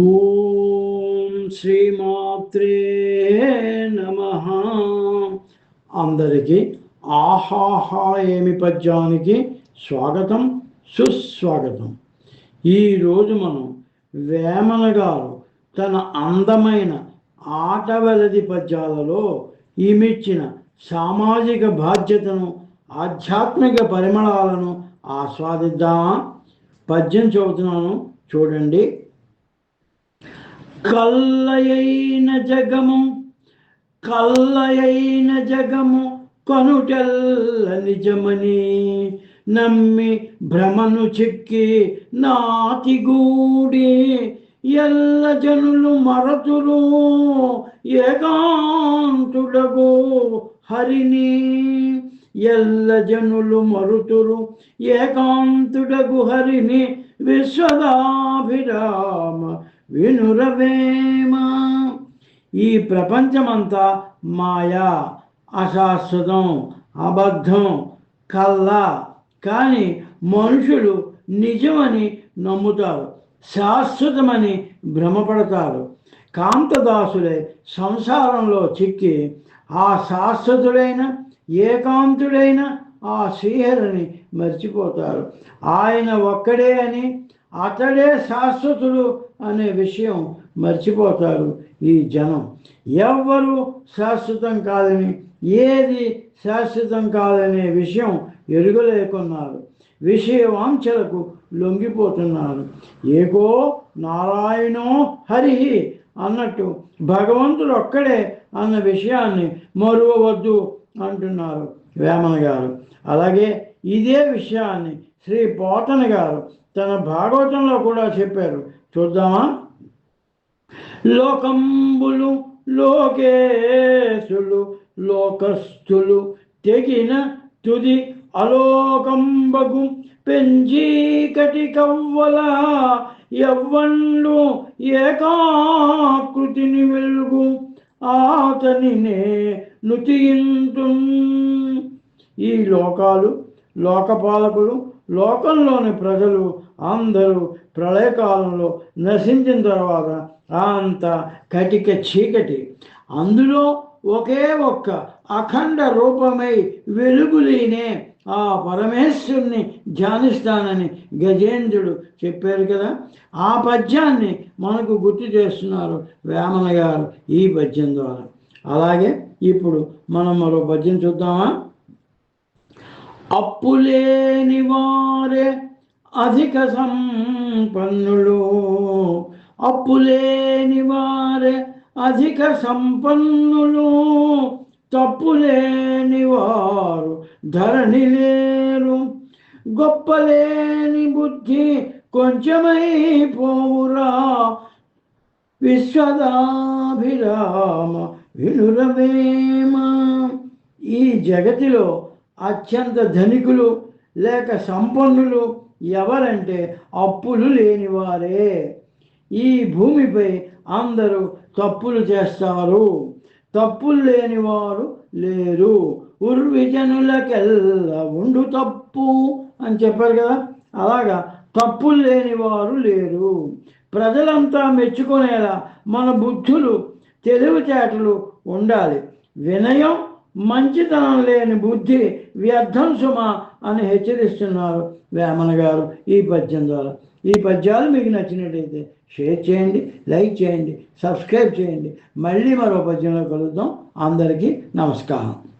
ఓం శ్రీమాత్రే నమ. అందరికీ ఆహాహా ఏమి పద్యానికి స్వాగతం సుస్వాగతం. ఈరోజు మనం వేమన గారు తన అందమైన ఆటవలది పద్యాలలో ఈమెచ్చిన సామాజిక బాధ్యతను ఆధ్యాత్మిక పరిమళాలను ఆస్వాదిద్దామా పద్యం చదువుతున్నాను చూడండి. కల్లయైన జగము కల్లయైన జగము కనుటెల్ల నిజమని నమ్మి భ్రమను చిక్కి నాతిగూడి ఎల్ల జనులు మరతులు ఏకాంతుడగు హరిని. ఎల్ల జనులు మరుతురు ఏకాంతుడగు హరిని విశ్వదాభిరామ వినురవేమా. ఈ ప్రపంచమంతా మాయా అశాశ్వతం అబద్ధం కళ్ళ కానీ మనుషులు నిజమని నమ్ముతారు శాశ్వతమని భ్రమపడతారు. కాంతదాసులే సంసారంలో చిక్కి ఆ శాశ్వతుడైన ఏకాంతుడైన ఆ శ్రీహరిని మర్చిపోతారు. ఆయన ఒక్కడే అని అతడే శాశ్వతుడు అనే విషయం మర్చిపోతారు ఈ జనం. ఎవ్వరు శాశ్వతం కాదని ఏది శాశ్వతం కాదనే విషయం ఎరుగలేకున్నారు. విషయవాంఛలకు లొంగిపోతున్నారు. ఏకో నారాయణో హరి అన్నట్టు భగవంతుడు ఒక్కడే అన్న విషయాన్ని మరువవద్దు అంటున్నారు వేమన గారు. అలాగే ఇదే విషయాన్ని శ్రీ పోతన గారు తన భాగవతంలో కూడా చెప్పారు. చూద్దామా? లోకంబులు లోకేశులు లోకస్థులు తెగిన తుది అలోకంబగు పెంజీకటి కవ్వల ఎవ్వండు ఏకాకృతిని వెలుగు ఆతనినే నుతియింటు ఈ లోకాలు లోకపాలకులు లోకంలోని ప్రజలు అందరూ ప్రళయకాలంలో నశించిన తర్వాత అంత కటిక చీకటి. అందులో ఒకే ఒక్క అఖండ రూపమై వెలుగులీనే ఆ పరమేశ్వరుని ధ్యానిస్తానని గజేంద్రుడు చెప్పారు కదా. ఆ పద్యాన్ని మనకు గుర్తు చేస్తున్నారు వేమన గారు ఈ పద్యం ద్వారా. అలాగే ఇప్పుడు మనం మరో పద్యం చూద్దామా? అప్పులేని వారే అధిక సంపన్నులు. అప్పులేని వారే అధిక సంపన్నులు. తప్పులేని వారు ధరణి లేరు. గొప్పలేని బుద్ధి కొంచెమైపోవురా. విశ్వదాభిరామ వినురవేమ. ఈ జగతిలో అత్యంత ధనికులు లేక సంపన్నులు ఎవరంటే అప్పులు లేనివారే. ఈ భూమిపై అందరూ తప్పులు చేస్తారు. తప్పులు లేనివారు లేరు. ఉర్విజనులకెల్లా ఉండు తప్పు అని చెప్పారు కదా? అలాగా తప్పులు లేనివారు లేరు. ప్రజలంతా మెచ్చుకునేలా మన బుద్ధులు తెలివితేటలు ఉండాలి. వినయం మంచితనం లేని బుద్ధి వ్యర్థం సుమ అని హెచ్చరిస్తున్నారు వేమన గారు ఈ పద్యం ద్వారా. ఈ పద్యాలు మీకు నచ్చినట్టయితే షేర్ చేయండి లైక్ చేయండి సబ్స్క్రైబ్ చేయండి. మళ్ళీ మరో పద్యంలో కలుద్దాం. అందరికీ నమస్కారం.